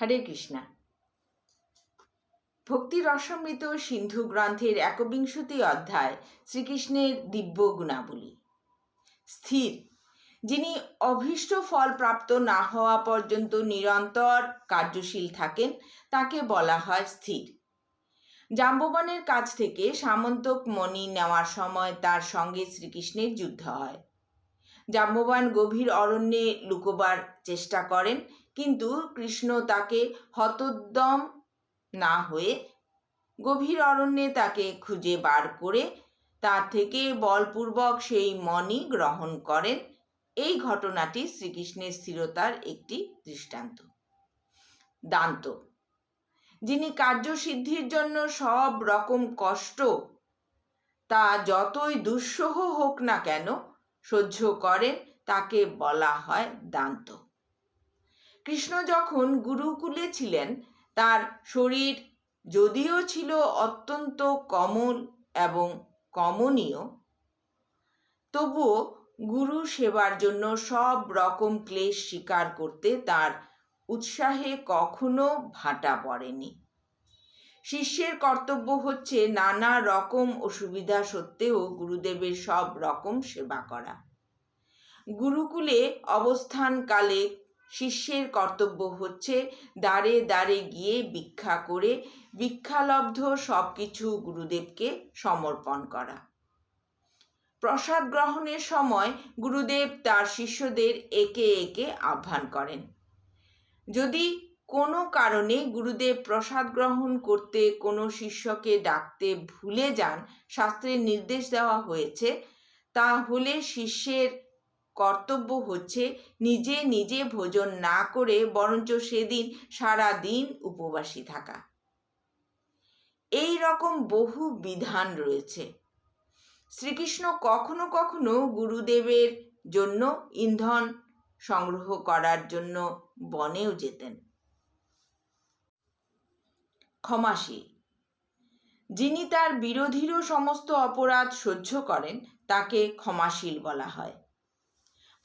হরে কৃষ্ণা। ভক্তি রসমৃত সিন্ধু গ্রন্থের একবিংশতি অধ্যায় শ্রীকৃষ্ণের দিব্য গুণাবলী। স্থির, যিনি অভীষ্ট ফল প্রাপ্ত না হওয়া পর্যন্ত নিরন্তর কার্যশীল থাকেন, তাকে বলা হয় স্থির। জাম্ববানের কাছ থেকে সামন্তক মণি নেওয়ার সময় তার সঙ্গে শ্রীকৃষ্ণের যুদ্ধ হয়। জাম্ববান গভীর অরণ্যে লুকোবার চেষ্টা করেন, কিন্তু কৃষ্ণ তাকে হতোদ্যম না হয়ে গভীর অরণ্যে তাকে খুঁজে বার করে তা থেকে বলপূর্বক সেই মণি গ্রহণ করেন। এই ঘটনাটি শ্রীকৃষ্ণের স্থিরতার একটি দৃষ্টান্ত। দান্ত। যিনি কার্যসিদ্ধির জন্য সব রকম কষ্ট তা যতই দুঃসহ হোক না কেন সহ্য করেন, তাকে বলা হয় দান্ত। কৃষ্ণ যখন গুরুকুলে ছিলেন, তার শরীর যদিও ছিল অত্যন্ত কমল এবং কমনীয়, তবুও গুরু সেবার জন্য সব রকম ক্লেশ স্বীকার করতে তার উৎসাহে কখনো ভাটা পড়েনি। শিষ্যের কর্তব্য হচ্ছে নানা রকম অসুবিধা সত্ত্বেও গুরুদেবের সব রকম সেবা করা। গুরুকুলে অবস্থানকালে শিষ্যের কর্তব্য হচ্ছে দাঁড়ে দাঁড়ে গিয়ে ভিক্ষা করে ভিক্ষালব্ধ সব কিছু গুরুদেবকে সমর্পণ করা। প্রসাদ গ্রহণের সময় গুরুদেব তার শিষ্যদের একে একে আহ্বান করেন। যদি কোনো কারণে গুরুদেব প্রসাদ গ্রহণ করতে কোনো শিষ্যকে ডাকতে ভুলে যান, শাস্ত্রের নির্দেশ দেওয়া হয়েছে, তাহলে শিষ্যের কর্তব্য হচ্ছে নিজে নিজে ভোজন না করে বরঞ্চ সেদিন সারা দিন উপবাসী থাকা। এই রকম বহু বিধান রয়েছে। শ্রীকৃষ্ণ কখনো কখনো গুরুদেবের জন্য ইন্ধন সংগ্রহ করার জন্য বনেও যেতেন। ক্ষমাশীল যিনি তার বিরোধীরও সমস্ত অপরাধ সহ্য করেন, তাকে ক্ষমাশীল বলা হয়।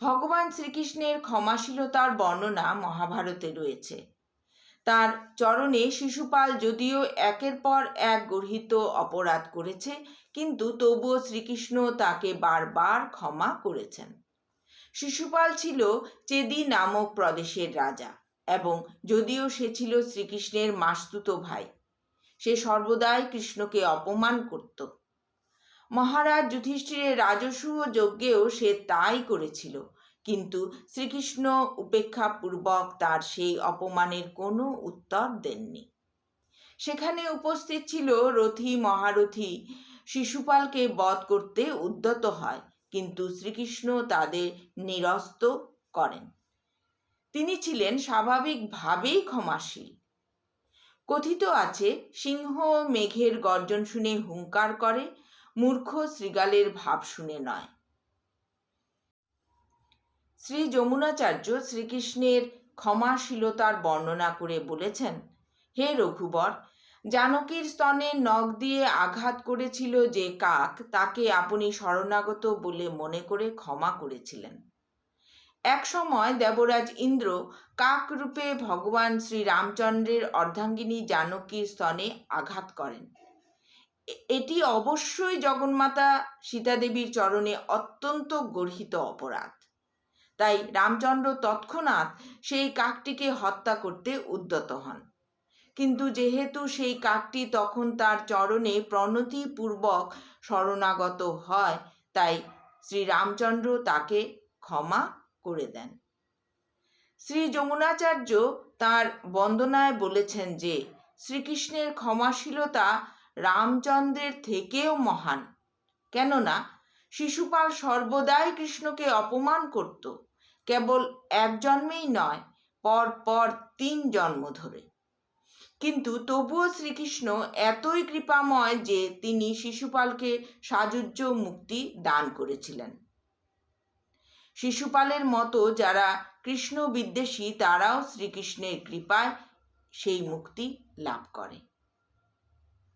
ভগবান শ্রীকৃষ্ণের ক্ষমাশীলতার বর্ণনা মহাভারতে রয়েছে। তার চরণে শিশুপাল যদিও একের পর এক গর্হিত অপরাধ করেছে, কিন্তু তবুও শ্রীকৃষ্ণ তাকে বারবার ক্ষমা করেছেন। শিশুপাল ছিল চেদি নামক প্রদেশের রাজা। এবং যদিও সে ছিল শ্রীকৃষ্ণের মাস্তুত ভাই, সে সর্বদাই কৃষ্ণকে অপমান করত। মহারাজ যুধিষ্ঠিরের রাজস্ব যজ্ঞেও সে তাই করেছিল, কিন্তু শ্রীকৃষ্ণ উপেক্ষাপূর্বক তার সেই অপমানের কোনো উত্তর দেননি। সেখানে উপস্থিত ছিল রথী মহারথী, শিশুপালকে বধ করতে উদ্যত হয়, কিন্তু শ্রীকৃষ্ণ তাদের নিরস্ত করেন। তিনি ছিলেন স্বাভাবিকভাবেই ক্ষমাশীল। কথিত আছে, সিংহ মেঘের গর্জন শুনে হুঙ্কার করে, মূর্খ শ্রীগালের ভাব শুনে নয়। শ্রী যমুনাচার্য শ্রীকৃষ্ণের ক্ষমাশীলতার বর্ণনা করে বলেছেন, হে রঘুবর, জানকীর স্তনে নখ দিয়ে আঘাত করেছিল যে কাক, তাকে আপনি শরণাগত বলে মনে করে ক্ষমা করেছিলেন। এক সময় দেবরাজ ইন্দ্র কাকরূপে ভগবান শ্রী রামচন্দ্রের অর্ধাঙ্গিনী জানকীর স্তনে আঘাত করেন। এটি অবশ্যই জগন্মাতা সীতাদেবীর চরণে অত্যন্ত গর্হিত অপরাধ। তাই রামচন্দ্র তৎক্ষণাৎ সেই কাকটিকে হত্যা করতে উদ্যত হন। কিন্তু যেহেতু সেই কাকটি তখন তার চরণে প্রণতিপূর্বক শরণাগত হয়, তাই শ্রী রামচন্দ্র তাকে ক্ষমা করে দেন। শ্রী যমুনাচার্য তার বন্দনায় বলেছেন যে, শ্রীকৃষ্ণের ক্ষমাশীলতা রামচন্দ্রের থেকেও মহান। কেননা, শিশুপাল সর্বদাই কৃষ্ণকে অপমান করত, কেবল এক জন্মেই নয়, পর পর তিন জন্ম ধরে। কিন্তু তবুও শ্রীকৃষ্ণ এতই কৃপাময় যে তিনি শিশুপালকে সাজুজ্য মুক্তি দান করেছিলেন। শিশুপালের মতো যারা কৃষ্ণ বিদ্বেষী তারাও শ্রীকৃষ্ণের কৃপায় সেই মুক্তি লাভ করে।